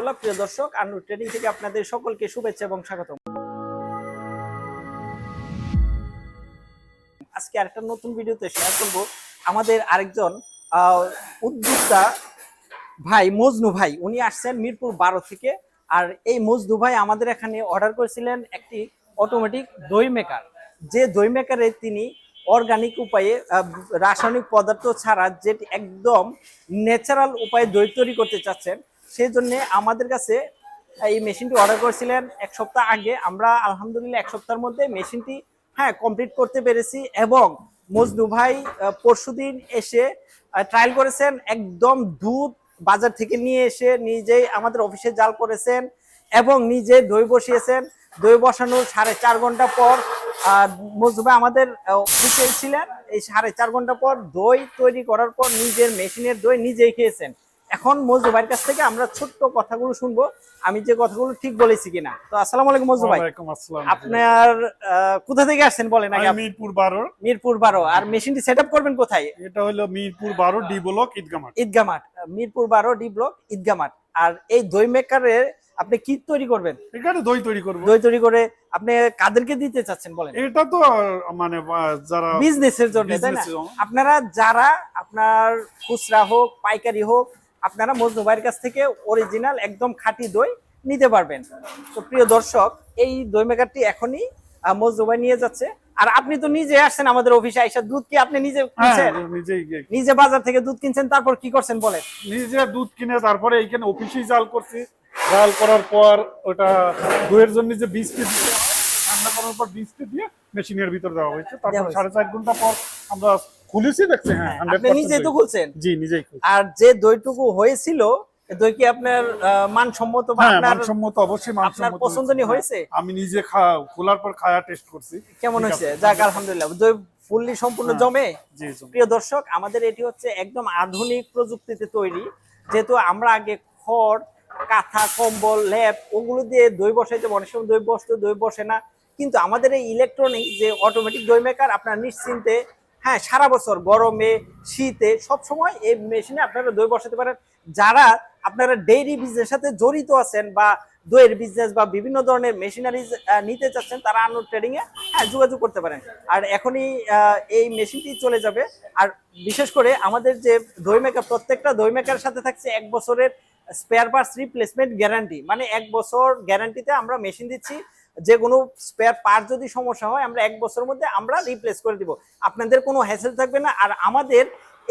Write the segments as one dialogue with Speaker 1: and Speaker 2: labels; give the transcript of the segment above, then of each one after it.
Speaker 1: রহমতুল্লাহ প্রিয় দর্শক আন্নু ট্রেডিং থেকে আপনাদের সকলকে শুভেচ্ছা এবং স্বাগতম। আজকে আরেকটা নতুন ভিডিওতে শেয়ার করব আমাদের আরেকজন উদ্যোক্তা ভাই, মজনু ভাই। উনি আসছেন মিরপুর বারো থেকে। আর এই মজনু ভাই আমাদের এখানে অর্ডার করেছিলেন একটি অটোমেটিক দই মেকার যে দই মেকারে তিনি অর্গানিক উপায়ে রাসায়নিক পদার্থ ছাড়া যেটি একদম ন্যাচারাল উপায়ে দই তৈরি করতে চাচ্ছেন সেই জন্য আমাদের কাছে এই মেশিনটি অর্ডার করেছিলেন এক সপ্তাহ আগে। আমরা আলহামদুলিল্লাহ এক সপ্তাহের মধ্যে মেশিনটি হ্যাঁ কমপ্লিট করতে পেরেছি এবং মজনু ভাই পরশুদিন এসে ট্রায়াল করেছেন, একদম দুধ বাজার থেকে নিয়ে এসে নিজেই আমাদের অফিসে জাল করেছেন এবং নিজে দই বসিয়েছেন। দই বসানোর সাড়ে চার ঘণ্টা পর মজনু ভাই আমাদের অফিসে ছিলেন। এই সাড়ে চার ঘণ্টা পর দই তৈরি করার পর নিজের মেশিনের দই নিজেই খেয়েছেন। এখন মজনু ভাইয়ের কাছ থেকে আমরা ছোট্ট কথাগুলো শুনব। আমি যে কথাগুলো ঠিক বলেছি কিনা। তো আসসালাম আলাইকুম মজনু ভাই। আপনার কোথা থেকে আসছেন বলেন আগে
Speaker 2: মিরপুর বারো।
Speaker 1: মিরপুর বারো। আর মেশিনটি সেট করবেন কোথায়?
Speaker 2: এটা হলো মিরপুর বারো ডি ব্লক ঈদগামাট
Speaker 1: ঈদগা মাঠ। মিরপুর বারো ডি ব্লক ঈদগা মাঠ। আর এই দই মেকারের আপনি কি তৈরি করবেন?
Speaker 2: এখানে দই তৈরি করব।
Speaker 1: দই তৈরি করে আপনি কাদেরকে দিতে চাচ্ছেন বলেন?
Speaker 2: এটা তো মানে যারা
Speaker 1: বিজনেসের জন্য তাই না?
Speaker 2: জন্য।
Speaker 1: আপনারা যারা আপনার খুচরা হোক পাইকারি হোক আপনারা মজনু ভাইয়ের কাছ থেকে অরিজিনাল একদম খাঁটি দই নিতে পারবেন। তো প্রিয় দর্শক এই দই মেকারটি এখনই মজনু ভাই নিয়ে যাচ্ছে। আর আপনি তো নিজে আসছেন আমাদের অফিসে আইসা দুধ কি আপনি নিজে
Speaker 2: হ্যাঁ
Speaker 1: কিনছেন? নিজে বাজার থেকে দুধ কিনছেন তারপর কি করছেন বলেন?
Speaker 2: নিজে দুধ কিনে তারপরে এইখানে অফিসেই জাল করছি। জাল করার পর ওটা দইয়ের জন্য যে বীজটি দিতে হয়, ঠান্ডা করার পর বীজটি দিয়ে মেশিনের ভিতর দেওয়া হয়েছে। তারপর। সাড়ে চার ঘণ্টা পর আমরা খুলেছি দেখছি হ্যাঁ
Speaker 1: আপনি নিজেই তো খুলছেন?
Speaker 2: জি নিজেই
Speaker 1: আর যে দইটুকু হয়েছিল দই কি আপনার মানসম্মত বা
Speaker 2: হ্যাঁ
Speaker 1: আপনার
Speaker 2: মানসম্মত অবশ্যই
Speaker 1: আপনার পছন্দনীয়
Speaker 2: হয়েছে।
Speaker 1: হয়েছে?
Speaker 2: আমি নিজে খোলার পর খায়া টেস্ট করছি।
Speaker 1: কেমন হয়েছে? যাক আলহামদুলিল্লাহ। দই ফুললি সম্পূর্ণ
Speaker 2: হ্যাঁ।
Speaker 1: জমে। প্রিয় দর্শক আমাদের এটি হচ্ছে একদম আধুনিক প্রযুক্তিতে তৈরি। যেহেতু আমরা আগে খড় কাঁথা কম্বল ল্যাপ ওগুলো দিয়ে দই বসাইতে অনেক সময় দই বসতো দই বসে না। কিন্তু আমাদের এই ইলেকট্রনিক যে অটোমেটিক দই মেকার আপনার নিশ্চিন্তে হ্যাঁ সারা বছর গরমে, শীতে সব সময় এই মেশিনে আপনারা দই বসাতে পারেন। যারা আপনারা ডেইরি বিজনেসের সাথে জড়িত আছেন বা দইয়ের বিজনেস বা বিভিন্ন ধরনের মেশিনারিজ নিতে চাচ্ছেন, তারা আনো ট্রেডিংয়ে হ্যাঁ যোগাযোগ করতে পারেন। আর এখনই এই মেশিনটি চলে যাবে। আর বিশেষ করে আমাদের যে দই মেকার প্রত্যেকটা দই মেকারের সাথে থাকছে এক বছরের স্পেয়ার পার্টস রিপ্লেসমেন্ট গ্যারান্টি মানে এক বছর গ্যারান্টিতে আমরা মেশিন দিচ্ছি। যে কোনো স্পেয়ার পার্ট যদি সমস্যা হয়, আমরা এক বছরের মধ্যে আমরা রিপ্লেস করে দিব। আপনাদের কোনো হ্যাসেল থাকবে না, আর আমাদের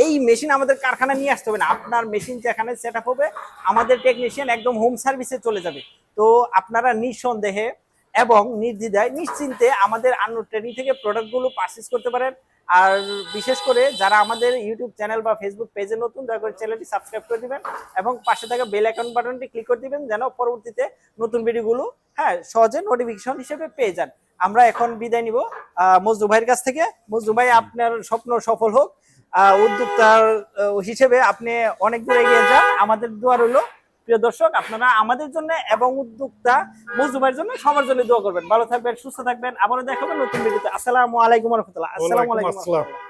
Speaker 1: এই মেশিন আমাদের কারখানা নিয়ে আসতে হবে না। আপনার মেশিন যেখানে সেট হবে, আমাদের টেকনিশিয়ান একদম হোম সার্ভিসে চলে যাবে। তো আপনারা নিঃসন্দেহে এবং নির্দ্বিধায়, নিশ্চিন্তে আমাদের আন্ন ট্রেনিং থেকে প্রোডাক্টগুলো পারচেস করতে পারেন। আর বিশেষ করে যারা আমাদের ইউটিউব চ্যানেল বা ফেসবুক পেজে নতুন, দয়া করে চ্যানেলটি সাবস্ক্রাইব করে দিবেন এবং পাশে থাকা বেল আইকন বাটনটি ক্লিক করে দিবেন যেন পরবর্তীতে নতুন ভিডিওগুলো হ্যাঁ সহজে নোটিফিকেশন হিসেবে পেয়ে যান। আমরা এখন বিদায় নিব। মজদু ভাইয়ের কাছ থেকে। মজদু ভাই, আপনার স্বপ্ন সফল হোক। উদ্যোক্তার হিসেবে আপনি অনেক দূরে এগিয়ে যান। আমাদের দোয়া রইল। প্রিয় দর্শক আপনারা আমাদের জন্য এবং উদ্যোক্তা মজুমের জন্য সবার জন্য দোয়া করবেন। ভালো থাকবেন সুস্থ থাকবেন। আবারও দেখাবেন নতুন ভিডিওতে। আসসালামু আলাইকুম রহমতুল্লাহ। আসসালামু আলাইকুম